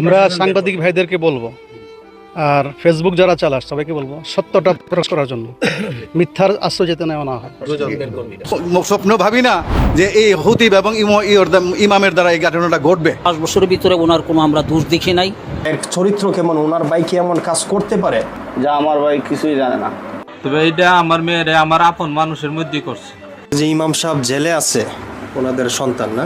আমরা সাংবাদিক ভাইদেরকে বলব আর ফেসবুক যারা চালাস সবাইকে বলব সত্যটা প্রকাশ করার জন্য। মিথ্যার আশ্রয় যেতে নেওয়া না হয়। স্বপ্ন ভাবি না যে এই হুতিব এবং ইমামের দ্বারা এই ঘটনাটা ঘটবে। পাঁচ বছরের ভিতরে ওনার কোনো আমরা দোষ দেখি নাই। এর চরিত্র কেমন? ওনার ভাই কি এমন কাজ করতে পারে? যা আমার ভাই কিছুই জানে না। তবে এটা আমার মেয়েরে আমার আপন মানুষের মধ্যেই করছে। যে ইমাম সাহেব জেলে আছে ওনাদের সন্তান না।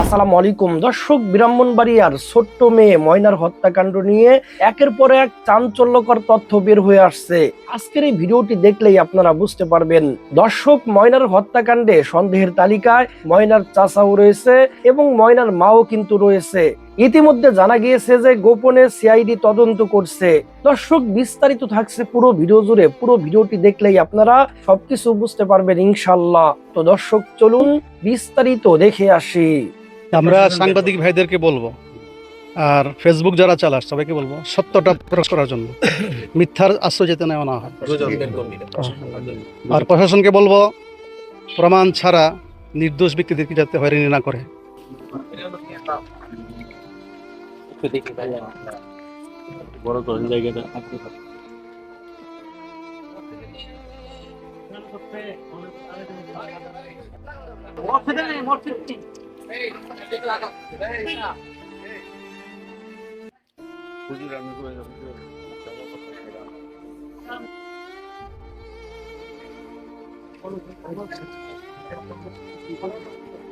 আসসালামু আলাইকুম। দর্শক, ব্রাহ্মণবাড়িয়ার ছোট্ট মেয়ে ময়নার হত্যাকাণ্ড নিয়ে একের পর এক চাঞ্চল্যকর তথ্য বের হয়ে আসছে। আজকের এই ভিডিওটি দেখলেই আপনারা বুঝতে পারবেন, দর্শক ময়নার হত্যাকাণ্ডে সন্দেহের তালিকায় ময়নার চাচাও রয়েছে এবং ময়নার মাও কিন্তু রয়েছে। ইতিমধ্যে জানা গিয়েছে যে গোপনে সিআইডি তদন্ত করছে। দর্শক, বিস্তারিত থাকছে পুরো ভিডিও জুড়ে। পুরো ভিডিওটি দেখলেই আপনারা সবকিছু বুঝতে পারবেন ইনশাল্লাহ তো দর্শক, চলুন বিস্তারিত দেখে আসি। আমরা সাংবাদিক ভাইদেরকে বলব, আর ফেসবুক যারা চালাস, সবাইকে বলব, সত্যটা প্রকাশ করার জন্য। মিথ্যার আশ্রয় যেতে নেওয়া না। হয় আর প্রশাসনকে বলব, প্রমাণ ছাড়া নির্দোষ ব্যক্তিদেরকে যাতে হয়রানি না করে। একটু দেখি ভাই বড় তো জায়গাটা আপনি Thank you.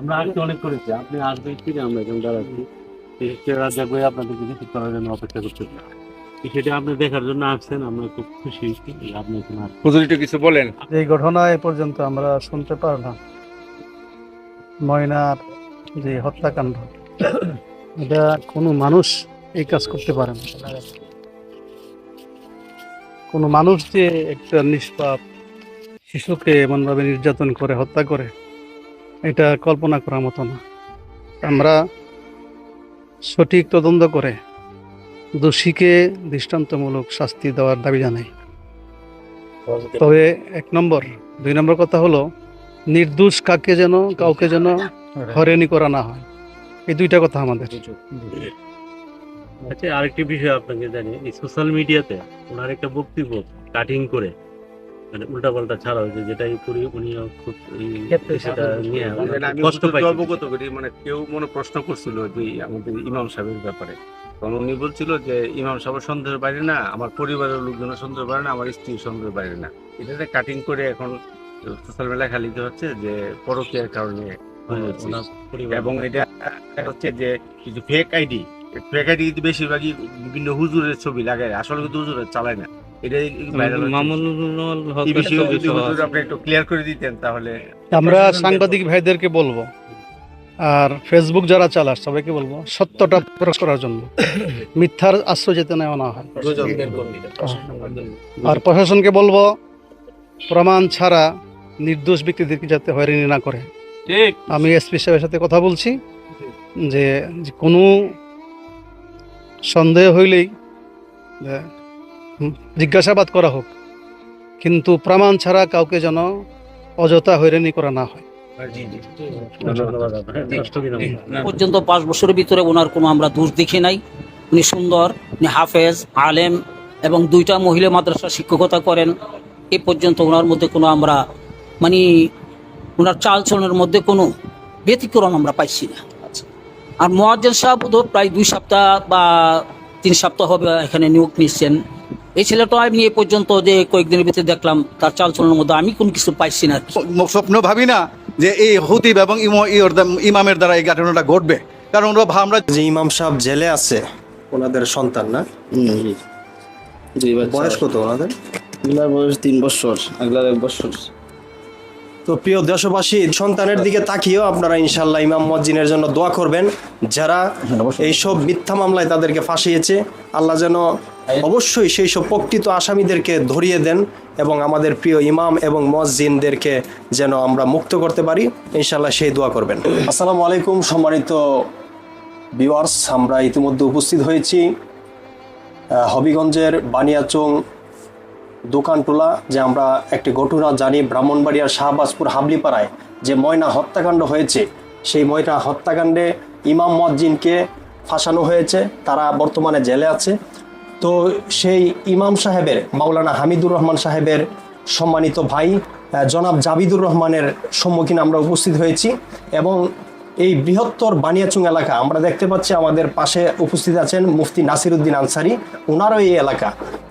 আমরা আজকে অনেক করেছি। আপনি আসবেন কি না আমরা এখানে দাঁড়াচ্ছি। রাত জাগবে আপনাদেরকে রিসিভ করার জন্য অপেক্ষা করতে সেটা আপনি দেখার জন্য আসছেন আমরা খুব খুশি আপনি। কিছু বলেন। এই ঘটনা এ পর্যন্ত আমরা শুনতে পারলাম। ময়নার যে হত্যাকাণ্ড এটা কোনো মানুষ এই কাজ করতে পারে না। কোনো মানুষ যে একটা নিষ্পাপ শিশুকে এমনভাবে নির্যাতন করে হত্যা করে এটা কল্পনা করার মতো না। আমরা সঠিক তদন্ত করে দোষীকে দৃষ্টান্তমূলক শাস্তি দেওয়ার দাবি জানাই। তবে এক নম্বর, দুই নম্বর কথা হলো, নির্দোষ কাকে যেন, কাউকে যেন হরেনি করা না হয়। এই দুইটা কথা আমাদের। আচ্ছা আরেকটি বিষয় আপনাকে জানি, এই সোশ্যাল মিডিয়াতে ওনার একটা বক্তব্য কাটিং করে। মানে উল্টা পাল্টা ছাড়া হয়েছে যেটাই করি উনিও খুব সেটা নিয়ে মানে কষ্ট অবগত করি মানে কেউ মনে প্রশ্ন করছিল যে আমাদের ইমাম সাহেবের ব্যাপারে। তখন উনি বলছিল যে ইমাম সাহেব সন্দেহের বাইরে না আমার পরিবারের লোকজন সন্দেহের বাইরে না আমার স্ত্রী সন্দেহের বাইরে না। এটাতে কাটিং করে এখন সোশ্যাল মিডিয়ায় খালি হচ্ছে যে পরকীয়ার কারণে পরিবার এবং এটা হচ্ছে যে কিছু ফেক আইডি ফেক আইডি বেশিরভাগই বিভিন্ন হুজুরের ছবি লাগায় আসলে কিন্তু হুজুরের চালায় না। আমরা সাংবাদিক ভাইদেরকে বলব। আর ফেসবুক যারা চালাস সবাইকে বলব সত্যটা প্রকাশ করার জন্য। মিথ্যার আশ্রয় যেতে নেওয়া না হয়। আর প্রশাসনকে বলব প্রমাণ ছাড়া নির্দোষ ব্যক্তিদেরকে যাতে হয়রানি না করে। আমি এসপি সাহেবের সাথে কথা বলছি যে কোনো সন্দেহ হইলেই জিজ্ঞাসাবাদ করা হোক। কিন্তু প্রমাণ ছাড়া কাউকে যেন অযথা হয়রানি করা না হয়। পর্যন্ত পাঁচ বছরের ভিতরে ওনার কোনো আমরা দোষ দেখি নাই। উনি সুন্দর উনি হাফেজ আলেম এবং দুইটা মহিলা মাদ্রাসা শিক্ষকতা করেন। এ পর্যন্ত ওনার মধ্যে কোনো আমরা মানে ওনার চালচলনের মধ্যে কোনো ব্যতিক্রম আমরা পাইছি না। আর মোয়াজ্জেন সাহেব বোধহয় প্রায় দুই সপ্তাহ বা তিন সপ্তাহ হবে এখানে নিয়োগ নিচ্ছেন এই ছেলেটা আমি এ পর্যন্ত যে কয়েকদিনের ভিতরে দেখলাম তার চালচলনের মধ্যে আমি কোন কিছু পাইছি না। স্বপ্ন ভাবি না যে এই হুতিব এবং ইমো- ইমামের দ্বারা এই ঘটনাটা ঘটবে। কারণ ওরা আমরা যে ইমাম সাহেব জেলে আছে ওনাদের সন্তান না? বয়স কত ওনাদের? এগুলার বয়স তিন বছর এগুলার এক বছর। তো প্রিয় দেশবাসী সন্তানের দিকে তাকিয়েও আপনারা ইনশাল্লাহ ইমাম মজ্জিনের জন্য দোয়া করবেন যারা এইসব মিথ্যা মামলায় তাদেরকে ফাঁসিয়েছে। আল্লাহ যেন অবশ্যই সেই সব প্রকৃত আসামিদেরকে ধরিয়ে দেন এবং আমাদের প্রিয় ইমাম এবং মসজিনদেরকে যেন আমরা মুক্ত করতে পারি ইনশাল্লাহ সেই দোয়া করবেন। আসসালামু আলাইকুম সম্মানিত ভিউয়ার্স আমরা ইতিমধ্যে উপস্থিত হয়েছি হবিগঞ্জের বানিয়াচং দোকানটোলা যে আমরা একটি ঘটনা জানি ব্রাহ্মণবাড়িয়ার শাহবাজপুর হাবলিপাড়ায় যে ময়না হত্যাকাণ্ড হয়েছে। সেই ময়না হত্যাকাণ্ডে ইমাম মজ্জিনকে ফাঁসানো হয়েছে তারা বর্তমানে জেলে আছে। তো সেই ইমাম সাহেবের, মাওলানা হামিদুর রহমান সাহেবের সম্মানিত ভাই জনাব জাবিদুর রহমানের সম্মুখীন আমরা উপস্থিত হয়েছি এবং এই বৃহত্তর বানিয়াচুং এলাকা, আমরা দেখতে পাচ্ছি আমাদের পাশে উপস্থিত আছেন মুফতি নাসিরুদ্দিন আনসারি। ওনারও এই এলাকা।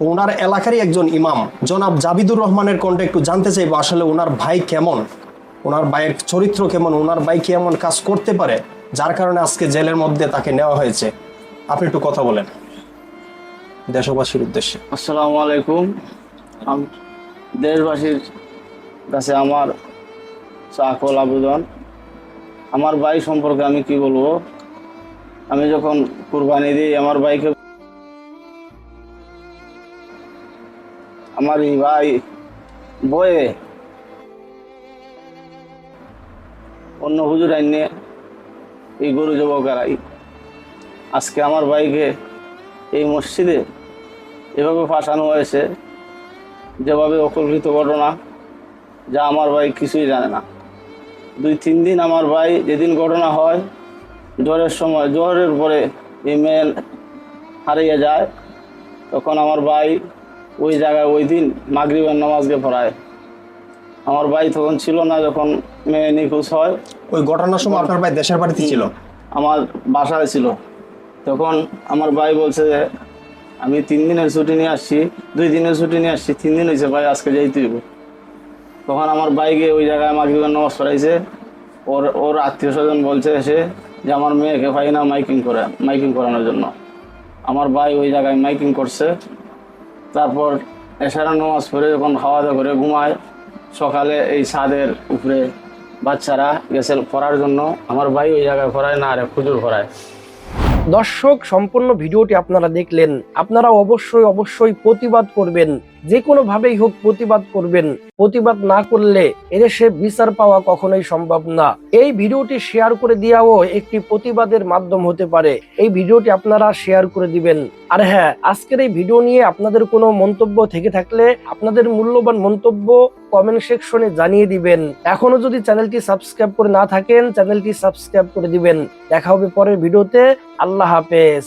ওনার এলাকারই একজন ইমাম। জনাব জাবিদুর রহমানের কণ্ঠে একটু জানতে চাইব, আসলে ওনার ভাই কেমন? ওনার ভাইয়ের চরিত্র কেমন? ওনার ভাই কেমন কাজ করতে পারে? যার কারণে আজকে জেলের মধ্যে তাকে নেওয়া হয়েছে। আপনি একটু কথা বলেন। দেশবাসীর উদ্দেশ্যে। আসসালামু আলাইকুম। দেশবাসীর কাছে আমার চাকল আবেদন। আমার ভাই সম্পর্কে আমি কি বলব? আমি যখন কুরবানি দিই, আমার ভাইকে আমার ভাই বয়ে অন্য হুজুর আইনে এই গরু যুবকেরাই আজকে আমার ভাইকে এই মসজিদে এভাবে ফাঁসানো হয়েছে যেভাবে অকল্পিত ঘটনা যা আমার ভাই কিছুই জানে না। দুই তিন দিন আমার ভাই যেদিন ঘটনা হয় জ্বরের সময় জ্বরের পরে এই মেয়ে হারিয়ে যায় তখন আমার ভাই ওই জায়গায় ওই দিন মাগরিবের নামাজকে পড়ায়। আমার ভাই তখন ছিল না যখন মেয়ে নিখোঁজ হয়। ওই ঘটনার সময় আপনার ভাই দেশের বাড়িতে ছিল? আমার বাসায় ছিল। তখন আমার ভাই বলছে যে, আমি তিন দিনের ছুটি নিয়ে আসছি, দুই দিনের ছুটি নিয়ে আসছি, তিন দিন হয়েছে ভাই, আজকে যাইতে হইব। তখন আমার ভাইকে ওই জায়গায় মাগরিবের নামাজ পড়াইছে। ওর ওর আত্মীয় স্বজন বলছে এসে যে, আমার মেয়েকে ভাই না মাইকিং করে, মাইকিং করানোর জন্য। আমার ভাই ওই জায়গায় মাইকিং করছে। তারপর এশারা নামাজ পড়ে যখন খাওয়া দাওয়া করে ঘুমায়, সকালে এই ছাদের উপরে বাচ্চারা গেছে পড়ার জন্য। আমার ভাই ওই জায়গায় পড়ায় না আরে খুজুর পড়ায়। দর্শক, সম্পূর্ণ ভিডিওটি আপনারা দেখলেন। আপনারা অবশ্যই অবশ্যই প্রতিবাদ করবেন। যে কোনো ভাবেই হোক প্রতিবাদ করবেন। প্রতিবাদ না করলে এদেশে বিচার পাওয়া কখনোই সম্ভব না। এই ভিডিওটি শেয়ার করে দেওয়াও একটি প্রতিবাদের মাধ্যম হতে পারে। এই ভিডিওটি আপনারা শেয়ার করে দিবেন। আর হ্যাঁ আজকের এই ভিডিও নিয়ে আপনাদের কোনো মন্তব্য থেকে থাকলে আপনাদের মূল্যবান মন্তব্য কমেন্ট সেকশনে জানিয়ে দিবেন। এখনও যদি চ্যানেলটি সাবস্ক্রাইব করে না থাকেন, চ্যানেলটি সাবস্ক্রাইব করে দিবেন। দেখা হবে পরের ভিডিওতে। আল্লাহ হাফেজ।